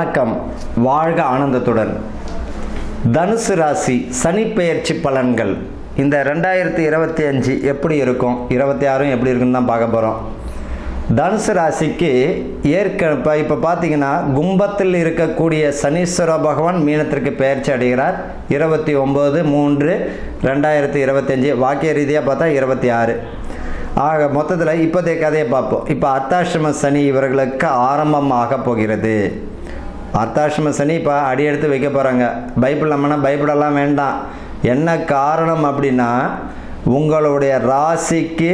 வணக்கம். வாழ்க ஆனந்தத்துடன். தனுசு ராசி சனி பெயர்ச்சி பலன்கள். இந்த ரெண்டாயிரத்தி இருபத்தி அஞ்சு எப்படி இருக்கும்? இருபத்தி ஆறும் எப்படி இருக்குன்னு தான் பார்க்க போகிறோம் தனுசு ராசிக்கு ஏற்க இப்போ இப்போ பார்த்தீங்கன்னா கும்பத்தில் இருக்கக்கூடிய சனீஸ்வர பகவான் மீனத்திற்கு பெயர்ச்சி அடைகிறார். இருபத்தி ஒம்பது மூன்று ரெண்டாயிரத்தி இருபத்தஞ்சி வாக்கிய ரீதியாக பார்த்தா இருபத்தி ஆறு. ஆக மொத்தத்தில் இப்போதைய கதையை பார்ப்போம். இப்போ அர்த்தாசிரம சனி இவர்களுக்கு ஆரம்பமாக போகிறது. அர்த்தாசிரம சனி இப்போ அடி எடுத்து வைக்க போகிறாங்க பயப்படலாமனா பயப்படலாம் வேண்டாம். என்ன காரணம் அப்படின்னா உங்களுடைய ராசிக்கு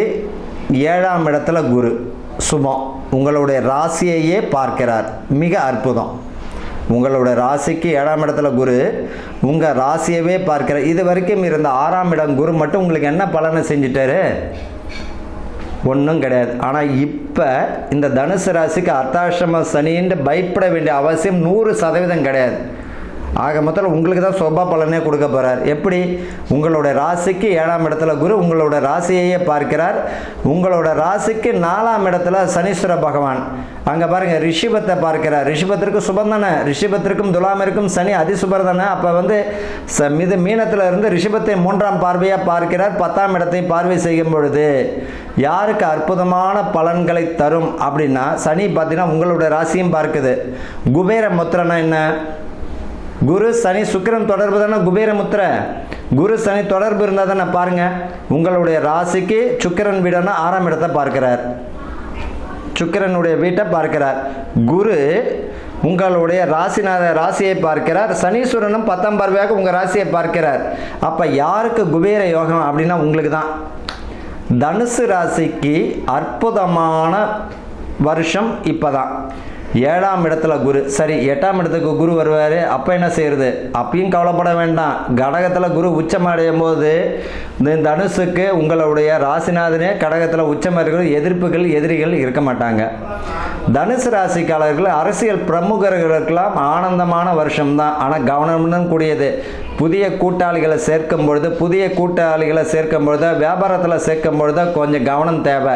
ஏழாம் இடத்துல குரு சுபம். உங்களுடைய ராசியையே பார்க்கிறார். மிக அற்புதம். உங்களுடைய ராசிக்கு ஏழாம் இடத்துல குரு உங்கள் ராசியவே பார்க்கிறார். இது வரைக்கும் இருந்த ஆறாம் இடம் குரு மட்டும் உங்களுக்கு என்ன பலனை செஞ்சிட்டாரு? ஒன்றும் கிடையாது. ஆனால் இப்போ இந்த தனுசு ராசிக்கு அர்த்தாசிரம சனின்னு பயப்பட வேண்டிய அவசியம் நூறு சதவீதம் கிடையாது. ஆக மொத்தம் உங்களுக்கு தான் சோபா பலனே கொடுக்க போகிறார் எப்படி? உங்களோட ராசிக்கு ஏழாம் இடத்துல குரு உங்களோட ராசியையே பார்க்கிறார். உங்களோட ராசிக்கு நாலாம் இடத்துல சனீஸ்வர பகவான். அங்கே பாருங்கள் ரிஷிபத்தை பார்க்கிறார். ரிஷிபத்திற்கு சுபம் தானே? ரிஷிபத்திற்கும் துலாமிற்கும் சனி அதிசுபர் தானே? அப்போ வந்து ச மிது மீனத்தில் இருந்து ரிஷிபத்தை மூன்றாம் பார்வையாக பார்க்கிறார். பத்தாம் இடத்தை பார்வை செய்யும் பொழுது யாருக்கு அற்புதமான பலன்களை தரும் அப்படின்னா சனி பார்த்தீங்கன்னா உங்களுடைய ராசியும் பார்க்குது. குபேர முத்திரனா என்ன? குரு சனி சுக்கிரன் தொடர்பு தானே? குபேர முத்திரை. குரு சனி தொடர்பு இருந்தால் தானே? பாருங்கள் உங்களுடைய ராசிக்கு சுக்கிரன் வீடான ஆறாம் இடத்தை பார்க்கிறார். சுக்கிரனுடைய வீட்டை பார்க்கிறார். குரு உங்களுடைய ராசிநாத ராசியை பார்க்கிறார். சனீஸ்வரனும் பத்தாம் பார்வையாக உங்கள் ராசியை பார்க்கிறார். அப்போ யாருக்கு குபேர யோகம் அப்படின்னா உங்களுக்கு தான். தனுசு ராசிக்கு அற்புதமான வருஷம் இப்போ தான் ஏழாம் இடத்துல குரு. சரி எட்டாம் இடத்துக்கு குரு வருவார். அப்போ என்ன செய்யறது? அப்பயும் கவலைப்பட வேண்டாம். கடகத்தில் குரு உச்சம் அடையும் போது இந்த தனுசுக்கு உங்களுடைய ராசிநாதனே கடகத்தில் உச்சம் இருக்கிற எதிர்ப்புகள் எதிரிகள் இருக்க மாட்டாங்க. தனுசு ராசிக்காரர்கள் அரசியல் பிரமுகர்களுக்கெல்லாம் ஆனந்தமான வருஷம்தான். ஆனால் கவனமுடன் கூடியது. புதிய கூட்டாளிகளை சேர்க்கும் பொழுது புதிய கூட்டாளிகளை சேர்க்கும் பொழுது வியாபாரத்தில் சேர்க்கும் பொழுது கொஞ்சம் கவனம் தேவை.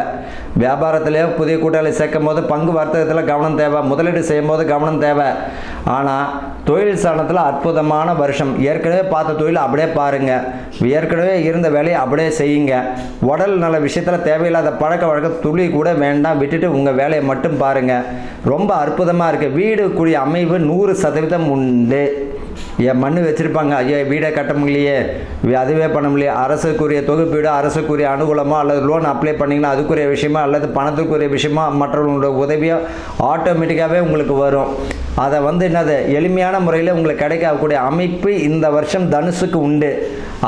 வியாபாரத்திலே புதிய கூட்டாளி சேர்க்கும் போது பங்கு வர்த்தகத்தில் கவனம் தேவை. முதலீடு செய்யும் போது கவனம் தேவை. ஆனால் தொழில் ஸ்தானத்தில் அற்புதமான வருஷம். ஏற்கனவே பார்த்த தொழில் அப்படியே பாருங்கள் ஏற்கனவே இருந்த வேலையை அப்படியே செய்யுங்க. உடல் நல விஷயத்தில் தேவையில்லாத பழக்க வழக்கம் துளி கூட வேண்டாம். விட்டுட்டு உங்கள் வேலையை மட்டும் பாருங்கள் ரொம்ப அற்புதமாக இருக்குது வீடு கூடிய அமைவு நூறு சதவீதம் உண்டு. என் மண் வச்சுருப்பாங்க. ஐயோ வீடை கட்ட முடியலையே. அதுவே பண்ண முடியல அரசுக்குரிய தொகுப்பீடு அரசுக்குரிய அனுகூலமோ அல்லது லோன் அப்ளை பண்ணிங்கன்னா அதுக்குரிய விஷயமா அல்லது பணத்துக்குரிய விஷயமா மற்றவங்களோட உதவியோ ஆட்டோமேட்டிக்காகவே உங்களுக்கு வரும். அதை வந்து என்னது? எளிமையான முறையில் உங்களுக்கு கிடைக்கக்கூடிய அமைப்பு இந்த வருஷம் தனுசுக்கு உண்டு.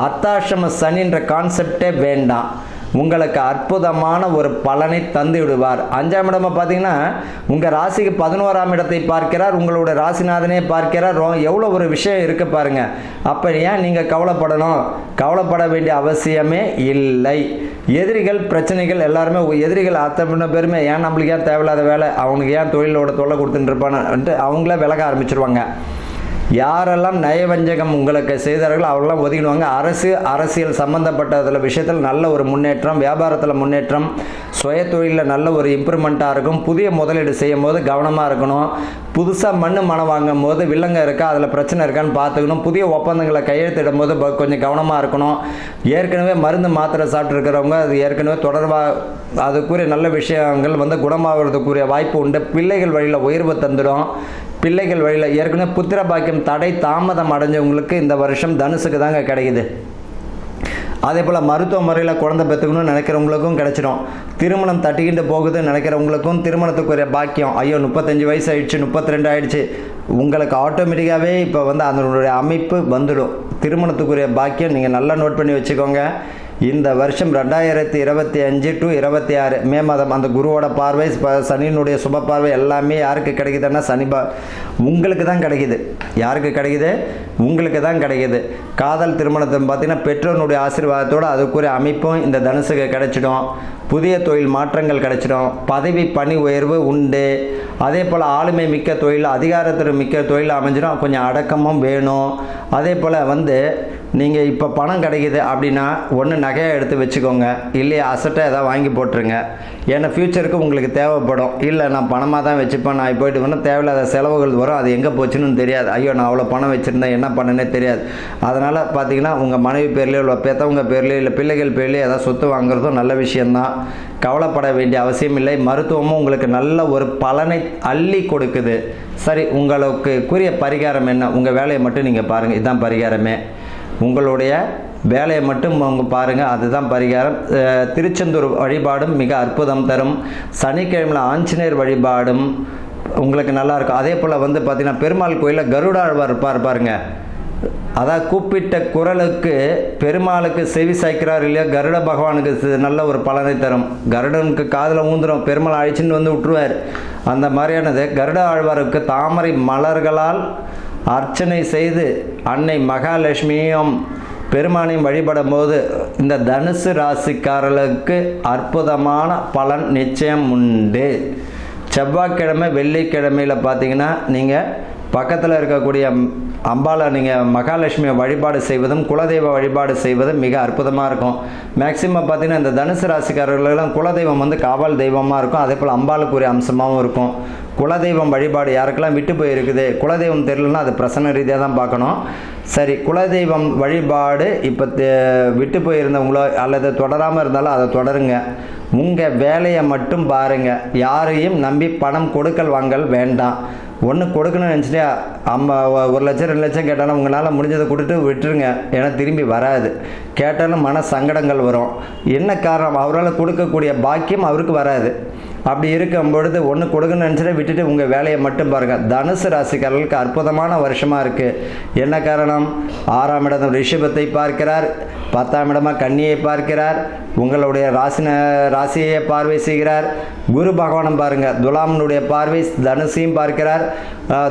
அத்தாஷம சனின்ற கான்செப்டே வேண்டாம். உங்களுக்கு அற்புதமான ஒரு பலனை தந்து விடுவார் அஞ்சாம் இடமா பார்த்தீங்கன்னா உங்கள் ராசிக்கு பதினோராம் இடத்தை பார்க்கிறார் உங்களோட ராசிநாதனே பார்க்கிறார். ரொ- எவ்வளோ ஒரு விஷயம் இருக்குது பாருங்க. அப்போ ஏன் நீங்கள் கவலைப்படணும்? கவலைப்பட வேண்டிய அவசியமே இல்லை. எதிரிகள் பிரச்சனைகள் எல்லாருமே எதிரிகள் அத்தனை பேருமே ஏன் நம்மளுக்கு ஏன் தேவையில்லாத வேலை? அவனுக்கு ஏன் தொழிலோட தொல்லை கொடுத்துட்டு இருப்பான்ட்டு அவங்களே விலக ஆரம்பிச்சிருவாங்க. யாரெல்லாம் நயவஞ்சகம் உங்களுக்கு செய்தார்களோ அவரெல்லாம் ஒதுக்கிடுவாங்க. அரசு அரசியல் சம்மந்தப்பட்டதில் விஷயத்தில் நல்ல ஒரு முன்னேற்றம் வியாபாரத்தில் முன்னேற்றம் சுய தொழிலில் நல்ல ஒரு இம்ப்ரூவ்மெண்ட்டாக இருக்கும். புதிய முதலீடு செய்யும் போது கவனமாக இருக்கணும். புதுசாக மண் மனம் வாங்கும் போது வில்லங்க இருக்கா அதில் பிரச்சனை இருக்கான்னு பார்த்துக்கணும். புதிய ஒப்பந்தங்களை கையெழுத்திடும் போது கொஞ்சம் கவனமாக இருக்கணும். ஏற்கனவே மருந்து மாத்திரை சாப்பிட்ருக்கிறவங்க அது ஏற்கனவே தொடர்பாக அதுக்குரிய நல்ல விஷயங்கள் வந்து குணமாகிறதுக்குரிய வாய்ப்பு உண்டு. பிள்ளைகள் வழியில் உயர்வு தந்துடும். பிள்ளைகள் வழியில் ஏற்கனவே புத்திர பாக்கியம் தடை தாமதம் அடைஞ்சவங்களுக்கு இந்த வருஷம் தனுசுக்கு தாங்க கிடைக்குது. அதே போல் மருத்துவ முறையில் குழந்தை பெற்றுக்கணும்னு நினைக்கிறவங்களுக்கும் கிடைச்சிடும் திருமணம் தட்டிக்கிட்டு போகுதுன்னு நினைக்கிறவங்களுக்கும் திருமணத்துக்குரிய பாக்கியம். ஐயோ முப்பத்தஞ்சு வயசு ஆயிடுச்சு முப்பத்தி ரெண்டு ஆயிடுச்சு. உங்களுக்கு ஆட்டோமேட்டிக்காகவே இப்போ வந்து அதனுடைய அமைப்பு வந்துடும். திருமணத்துக்குரிய பாக்கியம் நீங்கள் நல்லா நோட் பண்ணி வச்சுக்கோங்க. இந்த வருஷம் ரெண்டாயிரத்தி இருபத்தி அஞ்சு டு இருபத்தி ஆறு மே மாதம் அந்த குருவோட பார்வை இப்போ சனியினுடைய சுப பார்வை எல்லாமே யாருக்கு கிடைக்குதுன்னா சனி பா உங்களுக்கு தான் கிடைக்குது. யாருக்கு கிடைக்குது? உங்களுக்கு தான் கிடைக்குது. காதல் திருமணத்தை பார்த்தீங்கன்னா பெற்றோருடைய ஆசீர்வாதத்தோடு அதுக்குரிய அமைப்பும் இந்த தனுசுக்கு கிடைச்சிடும். புதிய தொழில் மாற்றங்கள் கிடைச்சிடும். பதவி பணி உயர்வு உண்டு. அதே போல் ஆளுமை மிக்க தொழில் அதிகாரத்தில் மிக்க தொழில் அமைஞ்சிடும். கொஞ்சம் அடக்கமும் வேணும். அதே போல் வந்து நீங்கள் இப்போ பணம் கிடைக்குது அப்படின்னா ஒன்று நகையை எடுத்து வச்சுக்கோங்க. இல்லையா அசட்டை எதாவது வாங்கி போட்டுருங்க. ஏன்னா ஃப்யூச்சருக்கு உங்களுக்கு தேவைப்படும். இல்லை நான் பணமாக தான் வச்சுப்பேன் நான் போயிட்டு வேணும் தேவையில்லாத செலவுகள் வரும். அது எங்கே போச்சுன்னு தெரியாது. ஐயோ நான் அவ்வளோ பணம் வச்சுருந்தேன் என்ன பண்ணனே தெரியாது. அதனால் பார்த்தீங்கன்னா உங்கள் மனைவி பேர்லேயோ இல்லை பெற்றவங்க பேர்லேயோ இல்லை பிள்ளைகள் பேர்லேயோ ஏதாவது சொத்து வாங்குறதும் நல்ல விஷயந்தான் கவலைப்பட வேண்டிய அவசியம் இல்லை. மருத்துவமும் உங்களுக்கு நல்ல ஒரு பலனை அள்ளி கொடுக்குது. சரி உங்களுக்கு கூறிய பரிகாரம் என்ன? உங்கள் வேலையை மட்டும் நீங்கள் பாருங்கள் இதுதான் பரிகாரமே. உங்களுடைய வேலையை மட்டும் அவங்க பாருங்கள் அதுதான் பரிகாரம். திருச்செந்தூர் வழிபாடும் மிக அற்புதம் தரும். சனிக்கிழமையில் ஆஞ்சநேயர் வழிபாடும் உங்களுக்கு நல்லாயிருக்கும் அதே போல் வந்து பார்த்திங்கன்னா பெருமாள் கோயிலில் கருடாழ்வார் இருப்பார் பாருங்கள் அதான் கூப்பிட்ட குரலுக்கு பெருமாளுக்கு செவி சாய்க்கிறார் இல்லையா? கருட பகவானுக்கு நல்ல ஒரு பலனை தரும். கருடனுக்கு காதில் ஊந்துரும் பெருமாள் அழிச்சுன்னு வந்து விட்டுருவார். அந்த மாதிரியானது கருட ஆழ்வாருக்கு தாமரை மலர்களால் அர்ச்சனை செய்து அன்னை மகாலட்சுமியும் பெருமானையும் வழிபடும் போது இந்த தனுசு ராசிக்காரர்களுக்கு அற்புதமான பலன் நிச்சயம் உண்டு. செவ்வாய்க்கிழமை வெள்ளிக்கிழமையில் பார்த்தீங்கன்னா நீங்கள் பக்கத்தில் இருக்கக்கூடிய அம்பாலை நீங்கள் மகாலட்சுமியை வழிபாடு செய்வதும் குலதெய்வ வழிபாடு செய்வதும் மிக அற்புதமாக இருக்கும். மேக்சிமம் பார்த்தீங்கன்னா இந்த தனுசு ராசிக்காரர்களெல்லாம் குலதெய்வம் வந்து காவல் தெய்வமாக இருக்கும். அதே போல் அம்பாளுக்குரிய அம்சமாகவும் இருக்கும். குலதெய்வம் வழிபாடு யாருக்கெல்லாம் விட்டு போயிருக்குது குலதெய்வம் தெரியலன்னா அது பிரசன்ன ரீதியாக தான் பார்க்கணும். சரி குலதெய்வம் வழிபாடு இப்போ விட்டு போயிருந்தவங்களோ அல்லது தொடராமல் இருந்தாலும் அதை தொடருங்க. உங்கள் வேலையை மட்டும் பாருங்கள் யாரையும் நம்பி பணம் கொடுக்கல் வாங்கல் வேண்டாம். ஒன்று கொடுக்கணும்னு நினச்சிட்டே அம்மா ஒரு லட்சம் ரெண்டு லட்சம் கேட்டாலும் உங்களால் முடிஞ்சதை கொடுத்துட்டு விட்டுருங்க. ஏன்னா திரும்பி வராது. கேட்டாலும் மன சங்கடங்கள் வரும். என்ன காரணம்? அவரால் கொடுக்கக்கூடிய பாக்கியம் அவருக்கு வராது. அப்படி இருக்கும் பொழுது ஒன்று கொடுக்கணும்னு நினச்சிட்டு விட்டுட்டு உங்கள் வேலையை மட்டும் பாருங்கள் தனுசு ராசிக்காரர்களுக்கு அற்புதமான வருஷமாக இருக்குது என்ன காரணம்? ஆறாம் இடம் ரிஷபத்தை பார்க்கிறார். பத்தாம் இடமா கன்னியை பார்க்கிறார். உங்களுடைய ராசின ராசியை பார்வை செய்கிறார். குரு பகவானும் பாருங்கள் துலாமனுடைய பார்வை தனுசையும் பார்க்கிறார்.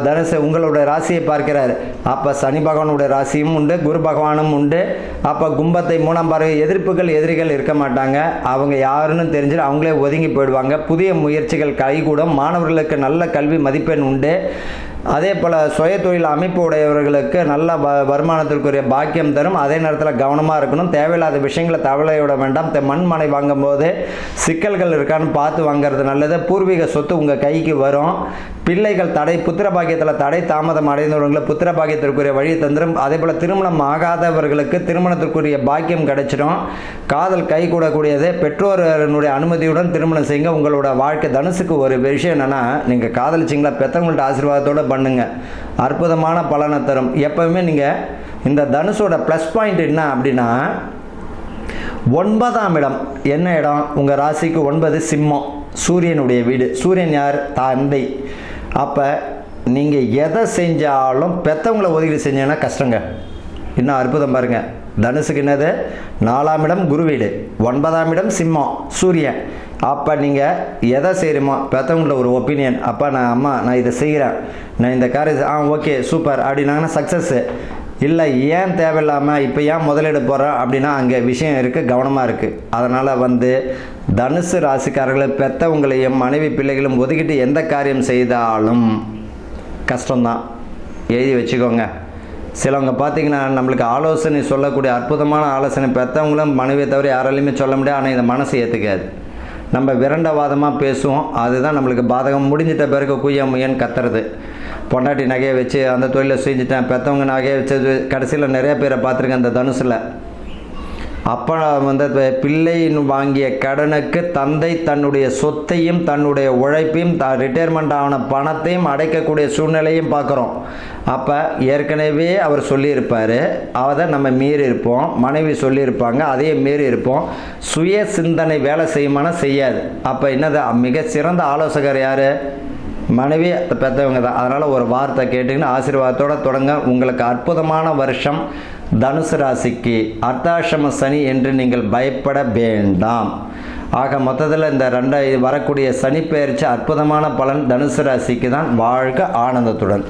தனுசு உங்களுடைய ராசியை பார்க்கிறார். அப்போ சனி பகவானுடைய ராசியும் உண்டு குரு பகவானும் உண்டு. அப்போ கும்பத்தை மூணாம் பார்வை எதிர்ப்புகள் எதிரிகள் இருக்க மாட்டாங்க. அவங்க யாருன்னு தெரிஞ்சு அவங்களே ஒதுங்கி போயிடுவாங்க. புதிய முயற்சிகள் கைகூடும். மாணவர்களுக்கு நல்ல கல்வி மதிப்பெண் உண்டு. அதே போல் சுய தொழில் அமைப்பு உடையவர்களுக்கு நல்ல வ வருமானத்திற்குரிய பாக்கியம் தரும். அதே நேரத்தில் கவனமாக இருக்கணும். தேவையில்லாத விஷயங்களை தவளை விட வேண்டாம். தெ- மண் மனை வாங்கும்போது சிக்கல்கள் இருக்கான்னு பார்த்து வாங்குறது நல்லது. பூர்வீக சொத்து உங்கள் கைக்கு வரும். பிள்ளைகள் தடை புத்திர பாக்கியத்தில் தடை தாமதம் அடைந்தவர்களை புத்திர பாக்கியத்திற்குரிய வழி தந்துடும் அதே போல் திருமணம் ஆகாதவர்களுக்கு திருமணத்திற்குரிய பாக்கியம் கிடைச்சிடும். காதல் கை கூடக்கூடியது. பெற்றோர்களுடைய அனுமதியுடன் திருமணம் செய்யுங்க. உங்களோட வாழ்க்கை தனுசுக்கு ஒரு விஷயம் என்னென்னா நீங்கள் காதலிச்சிங்களா? பெற்றவங்கள்ட்ட ஆசீர்வாதத்தோடு பண்ணுங்க. அற்புதமான பலனை தரும். எப்பவுமே நீங்கள் இந்த தனுஷோட ப்ளஸ் பாயிண்ட் என்ன அப்படின்னா ஒன்பதாம் இடம். என்ன இடம்? உங்கள் ராசிக்கு ஒன்பது சிம்மம். சூரியனுடைய வீடு. சூரியன் யார்? தந்தை. அப்போ நீங்கள் எதை செஞ்சாலும் பெற்றவங்கள ஒதுக்கீடு செஞ்சீங்கன்னா கஷ்டங்க. இன்னும் அற்புதம் பாருங்கள் தனுசுக்கு என்னது? நாலாம் இடம் குரு வீடு ஒன்பதாம் இடம் சிம்மம் சூரியன். அப்போ நீங்கள் எதை செய்கிறோமோ பெற்றவங்கள ஒரு ஒப்பீனியன் அப்பா நான் அம்மா நான் இதை செய்கிறேன் நான் இந்த காரியம் ஆ ஓகே சூப்பர் அப்படின்னாங்கன்னா சக்ஸஸ்ஸு இல்லை ஏன் தேவையில்லாமல் இப்போ ஏன் முதலீடு போகிறோம் அப்படின்னா அங்கே விஷயம் இருக்குது கவனமாக இருக்குது அதனால் வந்து தனுசு ராசிக்காரர்களை பெற்றவங்களையும் மனைவி பிள்ளைகளும் ஒதுக்கிட்டு எந்த காரியம் செய்தாலும் கஷ்டம்தான். எழுதி வச்சுக்கோங்க. சிலவங்க பார்த்தீங்கன்னா நம்மளுக்கு ஆலோசனை சொல்லக்கூடிய அற்புதமான ஆலோசனை பெற்றவங்களும் மனைவியை தவிர யாராலையுமே சொல்ல முடியாது ஆனால் இந்த மனசு ஏற்றுக்காது நம்ம விரண்டவாதமாக பேசுவோம் அதுதான் நம்மளுக்கு பாதகம் முடிஞ்சிட்ட பிறகு குய்ய முயன் கத்துறது. பொண்டாட்டி நகையை வச்சு அந்த தொழிலை செஞ்சுட்டேன் பெற்றவங்க நகையை வச்சது கடைசியில் நிறைய பேரை பார்த்துருக்கேன் அந்த தனுசில். அப்பா வந்து அந்த பிள்ளையின் வாங்கிய கடனுக்கு தந்தை தன்னுடைய சொத்தையும் தன்னுடைய உழைப்பையும் த ரிட்டையர்மெண்ட் ஆன பணத்தையும் அடைக்கக்கூடிய சூழ்நிலையும் பார்க்குறோம். அப்போ ஏற்கனவே அவர் சொல்லியிருப்பார். அதை நம்ம மீறி இருப்போம் மனைவி சொல்லியிருப்பாங்க. அதையும் மீறி இருப்போம் சுய சிந்தனை வேலை செய்யுமானா செய்யாது. அப்போ என்னது? மிக சிறந்த ஆலோசகர் யார்? மனைவி பெற்றவங்க தான். அதனால் ஒரு வார்த்தை கேட்டிங்கன்னா ஆசீர்வாதத்தோடு தொடங்க. உங்களுக்கு அற்புதமான வருஷம். தனுசு ராசிக்கு அர்த்தாசிரம சனி என்று நீங்கள் பயப்பட வேண்டாம். ஆக மொத்தத்தில் இந்த ரெண்டாயிரம் வரக்கூடிய சனி பெயர்ச்சி அற்புதமான பலன் தனுசு ராசிக்கு தான். வாழ்க ஆனந்தத்துடன்.